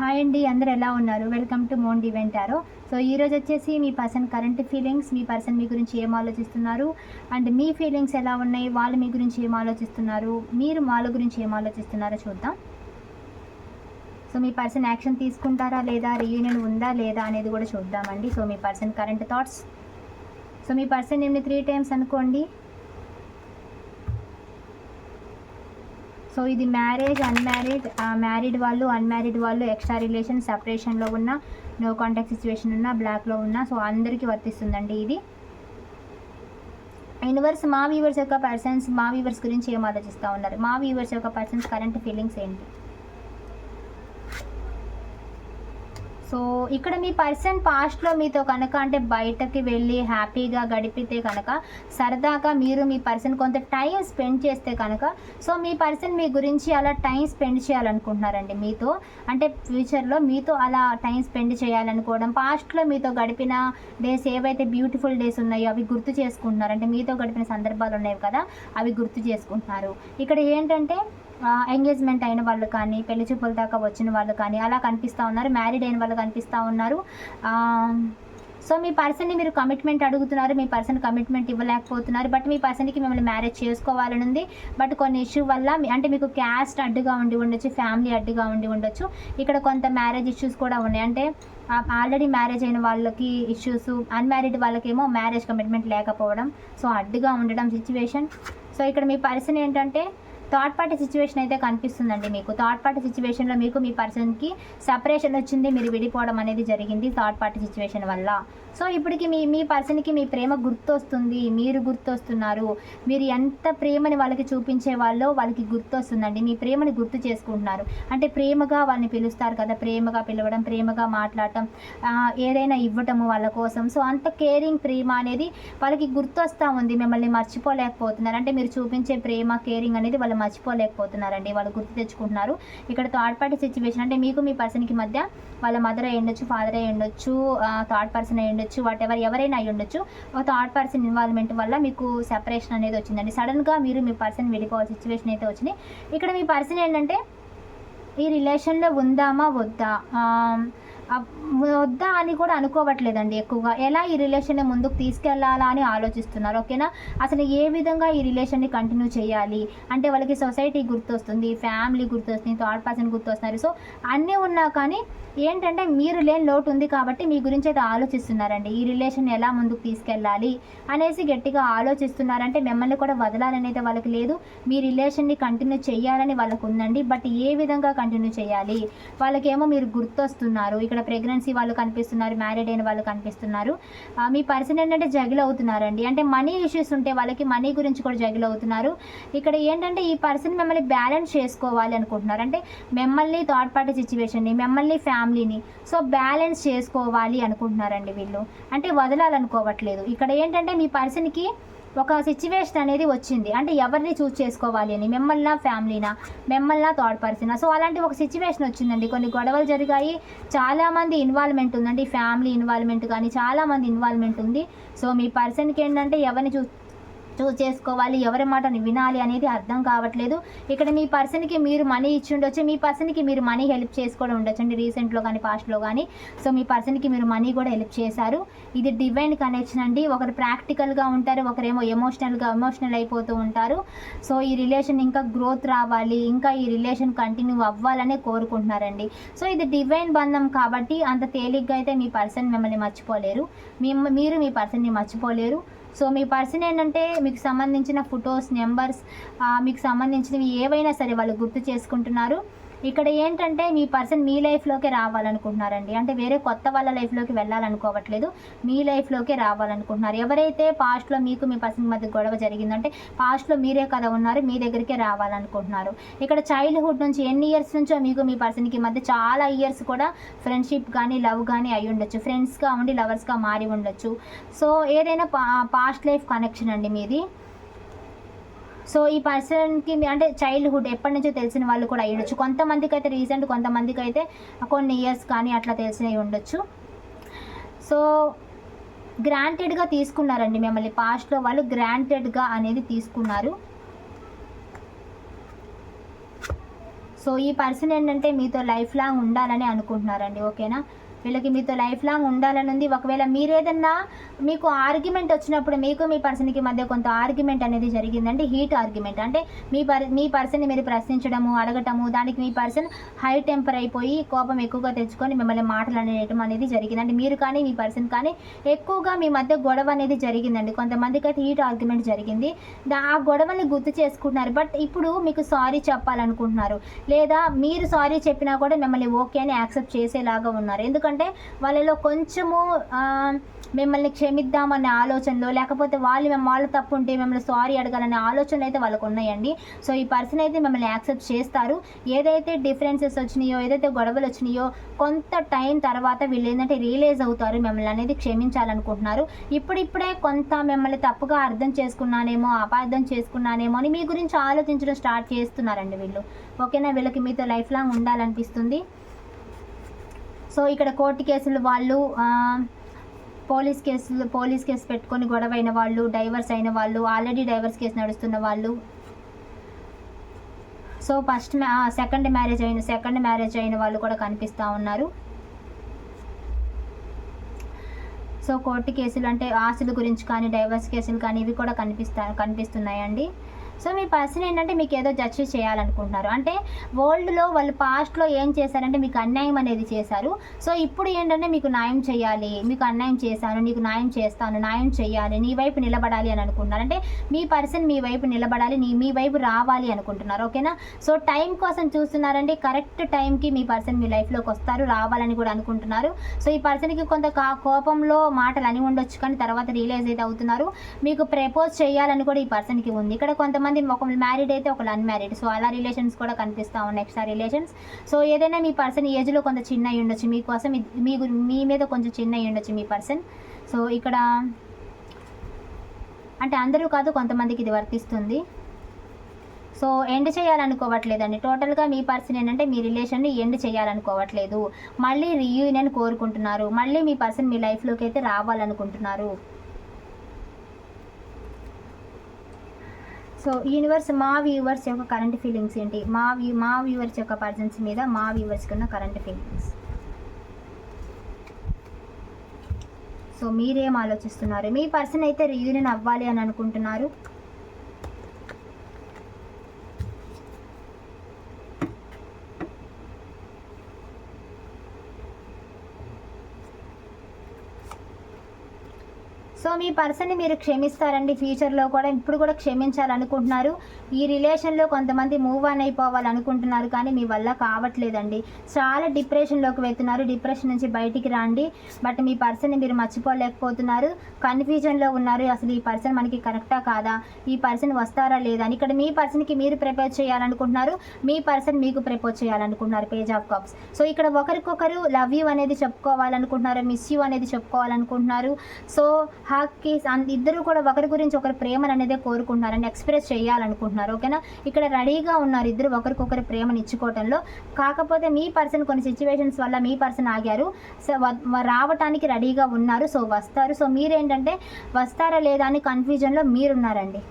Hi అండి అందరు ఎలా ఉన్నారు? వెల్కమ్ టు మోన్ ఈవెంట్ ఆరో సో ఈరోజు వచ్చేసి మీ పర్సన్ కరెంట్ ఫీలింగ్స్ మీ పర్సన్ మీ గురించి ఏం ఆలోచిస్తున్నారు? అండ్ మీ ఫీలింగ్స్ ఎలా ఉన్నాయి? వాళ్ళు మీ గురించి ఏం ఆలోచిస్తున్నారు? మీరు వాళ్ళ గురించి ఏం ఆలోచిస్తున్నారో చూద్దాం. సో మీ పర్సన్ యాక్షన్ తీసుకుంటారా లేదా? రీయూనియన్ ఉందా లేదా అనేది కూడా చూద్దామండి. సో మీ పర్సన్ కరెంట్ థాట్స్ సో మీ పర్సన్ ఏమి త్రీ టైమ్స్ అనుకోండి. సో ఇది మ్యారేజ్ అన్మ్యారీడ్ మ్యారీడ్ వాళ్ళు అన్మ్యారీడ్ వాళ్ళు ఎక్స్ట్రా రిలేషన్ సపరేషన్లో ఉన్న నో కాంటాక్ట్ సిచ్యువేషన్ ఉన్న బ్లాక్లో ఉన్న సో అందరికీ వర్తిస్తుందండి ఇది. యూనివర్స్ మా వ్యూవర్స్ యొక్క పర్సన్స్ మా వ్యూవర్స్ గురించి ఏం ఆలోచిస్తూ ఉన్నారు? మా వ్యూవర్స్ యొక్క పర్సన్స్ కరెంట్ ఫీలింగ్స్ ఏంటి? సో ఇక్కడ మీ పర్సన్ పాస్ట్లో మీతో కనుక అంటే బయటకి వెళ్ళి హ్యాపీగా గడిపితే కనుక సరదాగా మీరు మీ పర్సన్ కొంత టైం స్పెండ్ చేస్తే కనుక సో మీ పర్సన్ మీ గురించి అలా టైం స్పెండ్ చేయాలనుకుంటున్నారండి మీతో. అంటే ఫ్యూచర్లో మీతో అలా టైం స్పెండ్ చేయాలనుకోవడం పాస్ట్లో మీతో గడిపిన డేస్ ఏవైతే బ్యూటిఫుల్ డేస్ ఉన్నాయో అవి గుర్తు చేసుకుంటున్నారు అంటే మీతో గడిపిన సందర్భాలు ఉన్నాయి కదా అవి గుర్తు చేసుకుంటున్నారు. ఇక్కడ ఏంటంటే ఎంగేజ్మెంట్ అయిన వాళ్ళు కానీ పెళ్ళి చూపుల దాకా వచ్చిన వాళ్ళు కానీ అలా కనిపిస్తూ ఉన్నారు మ్యారీడ్ అయిన వాళ్ళు కనిపిస్తూ ఉన్నారు. సో మీ పర్సన్ని మీరు కమిట్మెంట్ అడుగుతున్నారు మీ పర్సన్ కమిట్మెంట్ ఇవ్వలేకపోతున్నారు బట్ మీ పర్సన్కి మిమ్మల్ని మ్యారేజ్ చేసుకోవాలని ఉంది. బట్ కొన్ని ఇష్యూ వల్ల అంటే మీకు క్యాస్ట్ అడ్డుగా ఉండి ఉండొచ్చు ఫ్యామిలీ అడ్డుగా ఉండి ఉండొచ్చు. ఇక్కడ కొంత మ్యారేజ్ ఇష్యూస్ కూడా ఉన్నాయి. అంటే ఆల్రెడీ మ్యారేజ్ అయిన వాళ్ళకి ఇష్యూస్ అన్మ్యారీడ్ వాళ్ళకేమో మ్యారేజ్ కమిట్మెంట్ లేకపోవడం. సో అడ్డుగా ఉండడం సిచ్యువేషన్ సో ఇక్కడ మీ పర్సన్ ఏంటంటే థర్డ్ పార్టీ సిచ్యువేషన్ అయితే కనిపిస్తుందండి మీకు. థర్డ్ పార్టీ సిచ్యువేషన్లో మీకు మీ పర్సన్కి సపరేషన్ వచ్చింది మీరు విడిపోవడం అనేది జరిగింది థర్డ్ పార్టీ సిచ్యువేషన్ వల్ల. సో ఇప్పటికి మీ మీ పర్సన్కి మీ ప్రేమ గుర్తొస్తుంది మీరు గుర్తొస్తున్నారు. మీరు ఎంత ప్రేమని వాళ్ళకి చూపించే వాళ్ళో వాళ్ళకి గుర్తొస్తుందండి. మీ ప్రేమని గుర్తు చేసుకుంటున్నారు. అంటే ప్రేమగా వాళ్ళని పిలుస్తారు కదా ప్రేమగా పిలవడం ప్రేమగా మాట్లాడటం ఏదైనా ఇవ్వటము వాళ్ళ కోసం. సో అంత కేరింగ్ ప్రేమ అనేది వాళ్ళకి గుర్తొస్తూ ఉంది. మిమ్మల్ని మర్చిపోలేకపోతున్నారు. అంటే మీరు చూపించే ప్రేమ కేరింగ్ అనేది వాళ్ళు మర్చిపోలేకపోతున్నారండి. వాళ్ళు గుర్తు తెచ్చుకుంటున్నారు. ఇక్కడ థర్డ్ పార్టీ సిచ్యువేషన్ అంటే మీకు మీ పర్సన్కి మధ్య వాళ్ళ మదర్ అయి ఉండొచ్చు ఫాదర్ అయి ఉండొచ్చు థర్డ్ పర్సన్ అయి ఉండొచ్చు వాట్ ఎవర్ ఎవరైనా అయి ఉండొచ్చు. ఒక థర్డ్ పర్సన్ ఇన్వాల్వ్మెంట్ వల్ల మీకు సెపరేషన్ అనేది వచ్చిందండి. సడన్గా మీరు మీ పర్సన్ వెళ్ళిపోవాల్సిన సిచ్యువేషన్ అయితే వచ్చింది. ఇక్కడ మీ పర్సన్ ఏంటంటే ఈ రిలేషన్లో ఉందామా వద్దా? వద్దా అని కూడా అనుకోవట్లేదండి ఎక్కువగా. ఎలా ఈ రిలేషన్ని ముందుకు తీసుకెళ్ళాలా అని ఆలోచిస్తున్నారు ఓకేనా? అసలు ఏ విధంగా ఈ రిలేషన్ని కంటిన్యూ చేయాలి? అంటే వాళ్ళకి సొసైటీ గుర్తొస్తుంది ఫ్యామిలీ గుర్తొస్తుంది థర్డ్ పర్సన్ గుర్తొస్తున్నారు. సో అన్నీ ఉన్నా కానీ ఏంటంటే మీరు లేని లోటు ఉంది కాబట్టి మీ గురించి అయితే ఆలోచిస్తున్నారండి. ఈ రిలేషన్ ఎలా ముందుకు తీసుకెళ్ళాలి అనేసి గట్టిగా ఆలోచిస్తున్నారంటే మిమ్మల్ని కూడా వదలాలని అయితే వాళ్ళకి లేదు. మీ రిలేషన్ని కంటిన్యూ చేయాలని వాళ్ళకు ఉందండి బట్ ఏ విధంగా కంటిన్యూ చేయాలి? వాళ్ళకేమో మీరు గుర్తొస్తున్నారు. ఇక్కడ ప్రెగ్నెన్సీ వాళ్ళు కనిపిస్తున్నారు మ్యారీడ్ అయిన వాళ్ళు కనిపిస్తున్నారు. మీ పర్సన్ ఏంటంటే జగిల్ అవుతున్నారండి. అంటే మనీ ఇష్యూస్ ఉంటే వాళ్ళకి మనీ గురించి కూడా జగిల్ అవుతున్నారు. ఇక్కడ ఏంటంటే ఈ పర్సన్ మిమ్మల్ని బ్యాలెన్స్ చేసుకోవాలి అనుకుంటున్నారు. అంటే మిమ్మల్ని థర్డ్ పార్టీ సిచ్యువేషన్ని మిమ్మల్ని ఫ్యామిలీని సో బ్యాలెన్స్ చేసుకోవాలి అనుకుంటున్నారండి వీళ్ళు. అంటే వదలాలనుకోవట్లేదు. ఇక్కడ ఏంటంటే మీ పర్సన్కి ఒక సిచ్యువేషన్ అనేది వచ్చింది. అంటే ఎవరిని చూస్ చేసుకోవాలి అని? మిమ్మల్ని ఫ్యామిలీనా మిమ్మల్ని థర్డ్ పర్సన్ సో అలాంటి ఒక సిచ్యువేషన్ వచ్చిందండి. కొన్ని గొడవలు జరిగాయి. చాలామంది ఇన్వాల్వ్మెంట్ ఉందండి. ఫ్యామిలీ ఇన్వాల్వ్మెంట్ కానీ చాలామంది ఇన్వాల్వ్మెంట్ ఉంది. సో మీ పర్సన్కి ఏంటంటే ఎవరిని చూ చూస్ చేసుకోవాలి ఎవరి మాట వినాలి అనేది అర్థం కావట్లేదు. ఇక్కడ మీ పర్సన్కి మీరు మనీ ఇచ్చి ఉండొచ్చు మీ పర్సన్కి మీరు మనీ హెల్ప్ చేసుకోవడం ఉండొచ్చు అండి రీసెంట్లో కానీ పాస్ట్లో కానీ సో మీ పర్సన్కి మీరు మనీ కూడా హెల్ప్ చేశారు. ఇది డివైన్ కనెక్షన్ అండి. ఒకరు ప్రాక్టికల్గా ఉంటారు ఒకరేమో ఎమోషనల్గా ఎమోషనల్ అయిపోతూ ఉంటారు. సో ఈ రిలేషన్ ఇంకా గ్రోత్ రావాలి ఇంకా ఈ రిలేషన్ కంటిన్యూ అవ్వాలనే కోరుకుంటున్నారండి. సో ఇది డివైన్ బంధం కాబట్టి అంత తేలిగ్గా అయితే మీ పర్సన్ మిమ్మల్ని మర్చిపోలేరు. మీ మీరు మీ పర్సన్ని మర్చిపోలేరు. సో మీ పర్సన్ ఏంటంటే మీకు సంబంధించిన ఫొటోస్ నెంబర్స్ మీకు సంబంధించినవి ఏవైనా సరే వాళ్ళు గుర్తు చేసుకుంటున్నారు. ఇక్కడ ఏంటంటే మీ పర్సన్ మీ లైఫ్లోకి రావాలనుకుంటున్నారండి. అంటే వేరే కొత్త వాళ్ళ లైఫ్లోకి వెళ్ళాలనుకోవట్లేదు. మీ లైఫ్లోకే రావాలనుకుంటున్నారు. ఎవరైతే పాస్ట్లో మీకు మీ పర్సన్ మధ్య గొడవ జరిగిందంటే పాస్ట్లో మీరే కదా ఉన్నారు మీ దగ్గరికే రావాలనుకుంటున్నారు. ఇక్కడ చైల్డ్హుడ్ నుంచి ఎన్ని ఇయర్స్ నుంచో మీకు మీ పర్సన్కి మధ్య చాలా ఇయర్స్ కూడా ఫ్రెండ్షిప్ కానీ లవ్ కానీ అయి ఉండొచ్చు. ఫ్రెండ్స్గా ఉండి లవర్స్గా మారి ఉండొచ్చు. సో ఏదైనా పా పాస్ట్ లైఫ్ కనెక్షన్ అండి మీది. సో ఈ పర్సన్కి అంటే చైల్డ్హుడ్ ఎప్పటి నుంచో తెలిసిన వాళ్ళు కూడా అయ్యొచ్చు కొంతమందికి అయితే రీసెంట్ కొంతమందికి అయితే కొన్ని ఇయర్స్ కానీ అట్లా తెలిసినవి ఉండొచ్చు. సో గ్రాంటెడ్గా తీసుకున్నారండి మిమ్మల్ని. పాస్ట్లో వాళ్ళు గ్రాంటెడ్గా అనేది తీసుకున్నారు. సో ఈ పర్సన్ ఏంటంటే మీతో లైఫ్ లాంగ్ ఉండాలని అనుకుంటున్నారండి ఓకేనా? వీళ్ళకి మీతో లైఫ్ లాంగ్ ఉండాలని ఉంది ఒకవేళ మీరు ఏదన్నా మీకు ఆర్గ్యుమెంట్ వచ్చినప్పుడు మీకు మీ పర్సన్కి మధ్య కొంత ఆర్గ్యుమెంట్ అనేది జరిగిందండి. హీట్ ఆర్గ్యుమెంట్ అంటే మీ పర్ మీ పర్సన్ని మీరు ప్రశ్నించడము అడగటము దానికి మీ పర్సన్ హై టెంపర్ అయిపోయి కోపం ఎక్కువగా తెచ్చుకొని మిమ్మల్ని మాటలు అనేయటం అనేది జరిగిందండి. మీరు కానీ మీ పర్సన్ కానీ ఎక్కువగా మీ మధ్య గొడవ అనేది జరిగిందండి. కొంతమందికి అయితే హీట్ ఆర్గ్యుమెంట్ జరిగింది. దా ఆ గొడవని గుర్తు చేసుకుంటున్నారు. బట్ ఇప్పుడు మీకు సారీ చెప్పాలనుకుంటున్నారు. లేదా మీరు సారీ చెప్పినా కూడా మిమ్మల్ని ఓకే అని యాక్సెప్ట్ చేసేలాగా ఉన్నారు. ఎందుకంటే వాళ్ళలో కొంచెము మిమ్మల్ని క్షమిద్దామనే ఆలోచనలో లేకపోతే వాళ్ళు మేము వాళ్ళు తప్పు ఉంటే మిమ్మల్ని సారీ అడగాలనే ఆలోచనలు అయితే వాళ్ళకు ఉన్నాయండి. సో ఈ పర్సన్ అయితే మిమ్మల్ని యాక్సెప్ట్ చేస్తారు. ఏదైతే డిఫరెన్సెస్ వచ్చినాయో ఏదైతే గొడవలు వచ్చినాయో కొంత టైం తర్వాత వీళ్ళు ఏంటంటే రియలైజ్ అవుతారు మిమ్మల్ని అనేది క్షమించాలనుకుంటున్నారు. ఇప్పుడిప్పుడే కొంత మిమ్మల్ని తప్పుగా అర్థం చేసుకున్నానేమో అపార్థం చేసుకున్నానేమో అని మీ గురించి ఆలోచించడం స్టార్ట్ చేస్తున్నారండి వీళ్ళు. ఓకేనా? వీళ్ళకి మీతో లైఫ్ లాంగ్ ఉండాలనిపిస్తుంది. సో ఇక్కడ కోర్టు కేసులు వాళ్ళు పోలీస్ కేసులు పోలీస్ కేసు పెట్టుకొని గొడవ అయిన వాళ్ళు డైవర్స్ అయిన వాళ్ళు ఆల్రెడీ డైవర్స్ కేసు నడుస్తున్న వాళ్ళు. సో ఫస్ట్ సెకండ్ మ్యారేజ్ అయిన సెకండ్ మ్యారేజ్ అయిన వాళ్ళు కూడా కనిపిస్తూ ఉన్నారు. సో కోర్టు కేసులు అంటే ఆస్తుల గురించి కానీ డైవర్స్ కేసులు కానీ ఇవి కూడా కనిపిస్తా కనిపిస్తున్నాయండి. సో మీ పర్సన్ ఏంటంటే మీకు ఏదో జడ్జ్ చేయాలనుకుంటున్నారు. అంటే వరల్డ్లో వాళ్ళు పాస్ట్లో ఏం చేశారంటే మీకు అన్యాయం అనేది చేశారు. సో ఇప్పుడు ఏంటంటే మీకు న్యాయం చేయాలి మీకు అన్యాయం చేశాను నీకు న్యాయం చేస్తాను న్యాయం చేయాలి నీ వైపు నిలబడాలి అని అనుకుంటున్నారు. అంటే మీ పర్సన్ మీ వైపు నిలబడాలి నీ మీ వైపు రావాలి అనుకుంటున్నారు. ఓకేనా? సో టైం కోసం చూస్తున్నారండి కరెక్ట్ టైంకి మీ పర్సన్ మీ లైఫ్లోకి వస్తారు రావాలని కూడా అనుకుంటున్నారు. సో ఈ పర్సన్కి కొంత కా- కోపంలో మాటలు అని ఉండొచ్చు కానీ తర్వాత రియలైజ్ అయితే అవుతున్నారు. మీకు ప్రపోజ్ చేయాలని కూడా ఈ పర్సన్కి ఉంది. ఇక్కడ కొంతమంది ఒక మ్యారీడ్ అయితే ఒకళ్ళు అన్మ్యారీడ్ సో అలా రిలేషన్స్ కూడా కనిపిస్తూ ఉన్నాయి ఎక్స్ట్రా రిలేషన్స్ సో ఏదైనా మీ పర్సన్ ఏజ్లో కొంత చిన్న అయి ఉండొచ్చు. మీకోసం మీ మీ మీద కొంచెం చిన్న అయి ఉండొచ్చు మీ పర్సన్ సో ఇక్కడ అంటే అందరూ కాదు కొంతమందికి ఇది వర్తిస్తుంది. సో ఎండ్ చేయాలనుకోవట్లేదండి. టోటల్గా మీ పర్సన్ ఏంటంటే మీ రిలేషన్ని ఎండ్ చేయాలనుకోవట్లేదు. మళ్ళీ రీయూనియన్ కోరుకుంటున్నారు. మళ్ళీ మీ పర్సన్ మీ లైఫ్లోకి అయితే రావాలనుకుంటున్నారు. సో యూనివర్స్ మా వ్యూవర్స్ యొక్క కరెంట్ ఫీలింగ్స్ ఏంటి? మా వ్యూ మా వ్యూవర్స్ యొక్క పర్సన్స్ మీద మా వ్యూవర్స్కి ఉన్న కరెంట్ ఫీలింగ్స్ సో మీరేం ఆలోచిస్తున్నారు? మీ పర్సన్ అయితే రీయూనియన్ అవ్వాలి అని అనుకుంటున్నారు. సో మీ పర్సన్ని మీరు క్షమిస్తారండి. ఫ్యూచర్లో కూడా ఇప్పుడు కూడా క్షమించాలనుకుంటున్నారు. ఈ రిలేషన్లో కొంతమంది మూవ్ ఆన్ అయిపోవాలనుకుంటున్నారు. కానీ మీ వల్ల కావట్లేదండి. చాలా డిప్రెషన్లోకి వెళ్తున్నారు. డిప్రెషన్ నుంచి బయటికి రండి. బట్ మీ పర్సన్ని మీరు మర్చిపోలేకపోతున్నారు. కన్ఫ్యూజన్లో ఉన్నారు. అసలు ఈ పర్సన్ మనకి కరెక్టా కాదా? ఈ పర్సన్ వస్తారా లేదా? అని ఇక్కడ మీ పర్సన్కి మీరు ప్రిపేర్ చేయాలనుకుంటున్నారు. మీ పర్సన్ మీకు ప్రపోజ్ చేయాలనుకుంటున్నారు. Page of cups. సో ఇక్కడ ఒకరికొకరు లవ్ యూ అనేది చెప్పుకోవాలనుకుంటున్నారు. మిస్ యూ అనేది చెప్పుకోవాలనుకుంటున్నారు. సో హాక్కి ఇద్దరు కూడా ఒకరి గురించి ఒకరి ప్రేమను అనేది కోరుకుంటున్నారని ఎక్స్ప్రెస్ చేయాలనుకుంటున్నారు ఓకేనా ఇక్కడ రెడీగా ఉన్నారు ఇద్దరు ఒకరికొకరి ప్రేమను ఇచ్చుకోవటంలో. కాకపోతే మీ పర్సన్ కొన్ని సిచ్యువేషన్స్ వల్ల మీ పర్సన్ ఆగారు. సో రావటానికి రెడీగా ఉన్నారు. సో వస్తారు. సో మీరేంటంటే వస్తారా లేదా అని కన్ఫ్యూజన్లో మీరున్నారండి.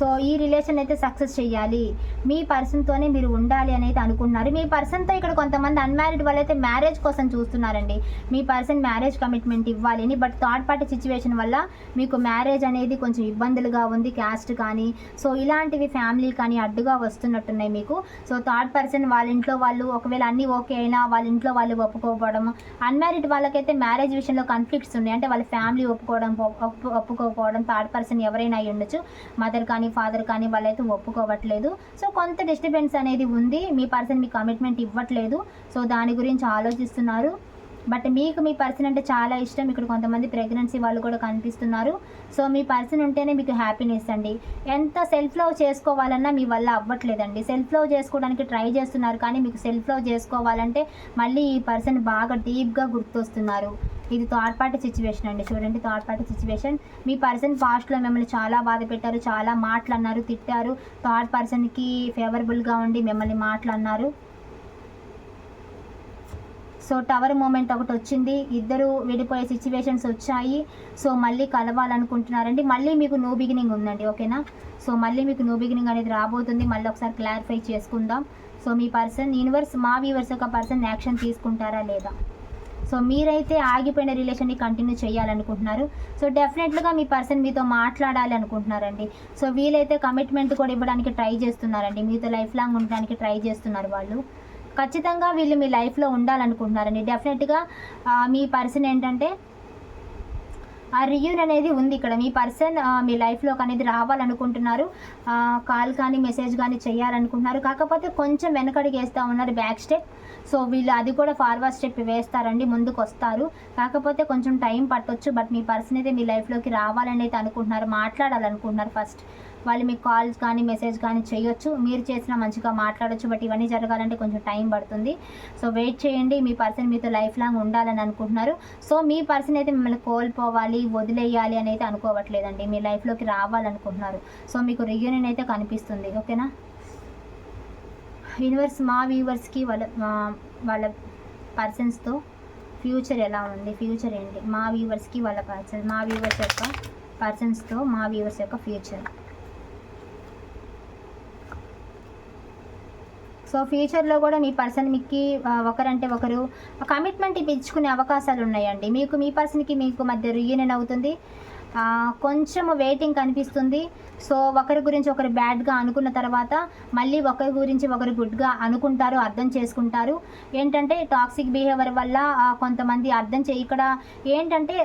సో ఈ రిలేషన్ అయితే సక్సెస్ చేయాలి మీ పర్సన్తోనే మీరు ఉండాలి అని అయితే అనుకుంటున్నారు. మీ పర్సన్తో ఇక్కడ కొంతమంది అన్మ్యారీడ్ వాళ్ళైతే మ్యారేజ్ కోసం చూస్తున్నారండి. మీ పర్సన్ మ్యారేజ్ కమిట్మెంట్ ఇవ్వాలి అని బట్ థర్డ్ పార్టీ సిచ్యువేషన్ వల్ల మీకు మ్యారేజ్ అనేది కొంచెం ఇబ్బందులుగా ఉంది క్యాస్ట్ కానీ. సో ఇలాంటివి ఫ్యామిలీ కానీ అడ్డుగా వస్తున్నట్టున్నాయి మీకు. సో థర్డ్ పర్సన్ వాళ్ళ ఇంట్లో వాళ్ళు ఒకవేళ అన్నీ ఓకే అయినా వాళ్ళ ఇంట్లో వాళ్ళు ఒప్పుకోకపోవడం అన్మ్యారీడ్ వాళ్ళకైతే మ్యారేజ్ విషయంలో కాన్ఫ్లిక్ట్స్ ఉన్నాయి. అంటే వాళ్ళ ఫ్యామిలీ ఒప్పుకోవడం ఒప్పు- ఒప్పుకోకపోవడం థర్డ్ పర్సన్ ఎవరైనా అయి ఉండొచ్చు మదర్ కానీ ఫాదర్ కానీ వాళ్ళైతే ఒప్పుకోవట్లేదు. సో కొంత డిస్టర్బెన్స్ అనేది ఉంది. మీ పర్సన్ మీ కమిట్మెంట్ ఇవ్వట్లేదు. సో దాని గురించి ఆలోచిస్తున్నారు. బట్ మీకు మీ పర్సన్ అంటే చాలా ఇష్టం. ఇక్కడ కొంతమంది ప్రెగ్నెన్సీ వాళ్ళు కూడా కనిపిస్తున్నారు. సో మీ పర్సన్ ఉంటేనే మీకు హ్యాపీనెస్ అండి. ఎంత సెల్ఫ్ లవ్ చేసుకోవాలన్నా మీ వల్ల అవ్వట్లేదండి. సెల్ఫ్ లవ్ చేసుకోవడానికి ట్రై చేస్తున్నారు కానీ మీకు సెల్ఫ్ లవ్ చేసుకోవాలంటే మళ్ళీ ఈ పర్సన్ బాగా డీప్గా గుర్తొస్తున్నారు. ఇది థర్డ్ పార్టీ సిచ్యువేషన్ అండి. చూడండి థర్డ్ పార్టీ సిచ్యువేషన్ మీ పర్సన్ పాస్ట్లో మిమ్మల్ని చాలా బాధ పెట్టారు చాలా మాటలు అన్నారు తిట్టారు. థర్డ్ పర్సన్కి ఫేవరబుల్గా ఉండి మిమ్మల్ని మాటలు అన్నారు. సో టవర్ మూమెంట్ ఒకటి వచ్చింది. ఇద్దరు విడిపోయే సిచ్యువేషన్స్ వచ్చాయి. సో మళ్ళీ కలవాలనుకుంటున్నారండి. మళ్ళీ మీకు నో బిగినింగ్ ఉందండి ఓకేనా? సో మళ్ళీ మీకు నో బిగినింగ్ అనేది రాబోతుంది. మళ్ళీ ఒకసారి క్లారిఫై చేసుకుందాం. సో మీ పర్సన్ యూనివర్స్ మా వ్యూవర్స్ ఒక పర్సన్ యాక్షన్ తీసుకుంటారా లేదా? సో మీరైతే ఆగిపోయిన రిలేషన్ని కంటిన్యూ చేయాలనుకుంటున్నారు. సో డెఫినెట్లుగా మీ పర్సన్ మీతో మాట్లాడాలి అనుకుంటున్నారండి. సో వీలైతే కమిట్మెంట్ కూడా ఇవ్వడానికి ట్రై చేస్తున్నారండి. మీతో లైఫ్ లాంగ్ ఉండడానికి ట్రై చేస్తున్నారు వాళ్ళు. ఖచ్చితంగా వీళ్ళు మీ లైఫ్లో ఉండాలనుకుంటున్నారండి. డెఫినెట్గా మీ పర్సన్ ఏంటంటే ఆ రియూన్ అనేది ఉంది ఇక్కడ. మీ పర్సన్ మీ లైఫ్లోకి అనేది రావాలనుకుంటున్నారు. కాల్ కానీ మెసేజ్ కానీ చేయాలనుకుంటున్నారు. కాకపోతే కొంచెం వెనకడికి వేస్తూ ఉన్నారు బ్యాక్ స్టెప్ సో వీళ్ళు అది కూడా ఫార్వర్డ్ స్టెప్ వేస్తారండి ముందుకు వస్తారు. కాకపోతే కొంచెం టైం పట్టొచ్చు బట్ మీ పర్సన్ అయితే మీ లైఫ్లోకి రావాలని అయితే అనుకుంటున్నారు మాట్లాడాలనుకుంటున్నారు ఫస్ట్ వాళ్ళు మీకు కాల్స్ కానీ మెసేజ్ కానీ చేయొచ్చు. మీరు చేసిన మంచిగా మాట్లాడొచ్చు బట్ ఇవన్నీ జరగాలంటే కొంచెం టైం పడుతుంది. సో వెయిట్ చేయండి. మీ పర్సన్ మీతో లైఫ్ లాంగ్ ఉండాలని అనుకుంటున్నారు. సో మీ పర్సన్ అయితే మిమ్మల్ని కోల్పోవాలి వదిలేయాలి అని అయితే అనుకోవట్లేదండి. మీ లైఫ్లోకి రావాలనుకుంటున్నారు. సో మీకు రియూనియన్ అయితే కనిపిస్తుంది. ఓకేనా యూనివర్స్ మా వ్యూవర్స్కి వాళ్ళ వాళ్ళ పర్సన్స్తో ఫ్యూచర్ ఎలా ఉంది? ఫ్యూచర్ ఏంటి? మా వ్యూవర్స్కి వాళ్ళ పర్సన్ మా వ్యూవర్స్ యొక్క పర్సన్స్తో మా వ్యూవర్స్ యొక్క ఫ్యూచర్ సో ఫ్యూచర్లో కూడా మీ పర్సన్ మీకు ఒకరంటే ఒకరు కమిట్మెంట్ ఇప్పించుకునే అవకాశాలు ఉన్నాయండి. మీకు మీ పర్సన్కి మీకు మధ్య రియూనియన్ అవుతుంది. కొంచెం వెయిటింగ్ కనిపిస్తుంది. సో ఒకరి గురించి ఒకరు బ్యాడ్గా అనుకున్న తర్వాత మళ్ళీ ఒకరి గురించి ఒకరు గుడ్గా అనుకుంటారు అర్థం చేసుకుంటారు. ఏంటంటే టాక్సిక్ బిహేవియర్ వల్ల కొంతమంది అర్థం చే ఇక్కడ ఏంటంటే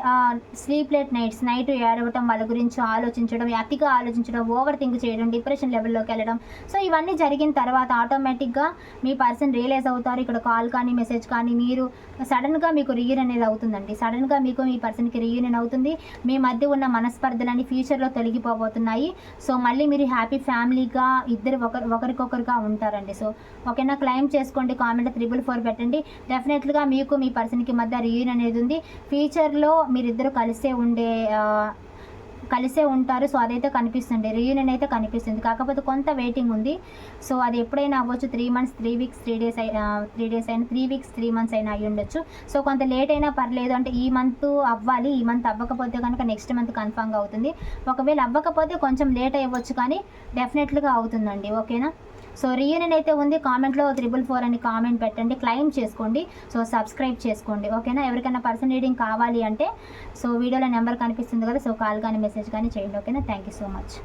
స్లీప్లెట్ నైట్స్ నైట్ ఏడవటం వాళ్ళ గురించి ఆలోచించడం అతిగా ఆలోచించడం ఓవర్ థింక్ చేయడం డిప్రెషన్ లెవెల్లోకి వెళ్ళడం. సో ఇవన్నీ జరిగిన తర్వాత ఆటోమేటిక్గా మీ పర్సన్ రియలైజ్ అవుతారు. ఇక్కడ కాల్ కానీ మెసేజ్ కానీ మీరు సడన్గా మీకు రీయూన్ అనేది అవుతుందండి. సడన్గా మీకు మీ పర్సన్కి రీయూనియన్ అవుతుంది. మీ మధ్య ఉన్న మనస్పర్ధలన్నీ ఫ్యూచర్లో తొలగిపోబోతున్నాయి. సో మళ్ళీ మీరు హ్యాపీ ఫ్యామిలీగా ఇద్దరు ఒకరు ఒకరికొకరుగా ఉంటారండి. సో ఓకేనా? క్లైమ్ చేసుకోండి. కామెంట్ త్రిబుల్ ఫోర్ పెట్టండి. డెఫినెట్లుగా మీకు మీ పర్సన్కి మధ్య రీయూన్ అనేది ఉంది. ఫ్యూచర్లో మీరిద్దరు కలిసే ఉండే కలిసే ఉంటారు. సో అదైతే కనిపిస్తుంది. రీయూనియన్ అయితే కనిపిస్తుంది. కాకపోతే కొంత వెయిటింగ్ ఉంది. సో అది ఎప్పుడైనా అవ్వచ్చు. Three months three weeks three days three days అయినా త్రీ వీక్స్ త్రీ మంత్స్ అయినా అయ్యి ఉండొచ్చు. సో కొంత లేట్ అయినా పర్లేదు. అంటే ఈ మంత్ అవ్వాలి ఈ మంత్ అవ్వకపోతే కనుక నెక్స్ట్ మంత్ కన్ఫామ్గా అవుతుంది. ఒకవేళ అవ్వకపోతే కొంచెం లేట్ అవ్వచ్చు కానీ డెఫినెట్లుగా అవుతుందండి. ఓకేనా? సో రీయూనియన్ అయితే ఉంది. కామెంట్లో త్రిబుల్ ఫోర్ అని కామెంట్ పెట్టండి. క్లైమ్ చేసుకోండి. సో సబ్స్క్రైబ్ చేసుకోండి. ఓకేనా ఎవరికైనా పర్సన్ రీడింగ్ కావాలి అంటే సో వీడియోలో నెంబర్ కనిపిస్తుంది కదా సో కాల్ కానీ మెసేజ్ కానీ చేయండి. ఓకేనా థ్యాంక్ యూ సో మచ్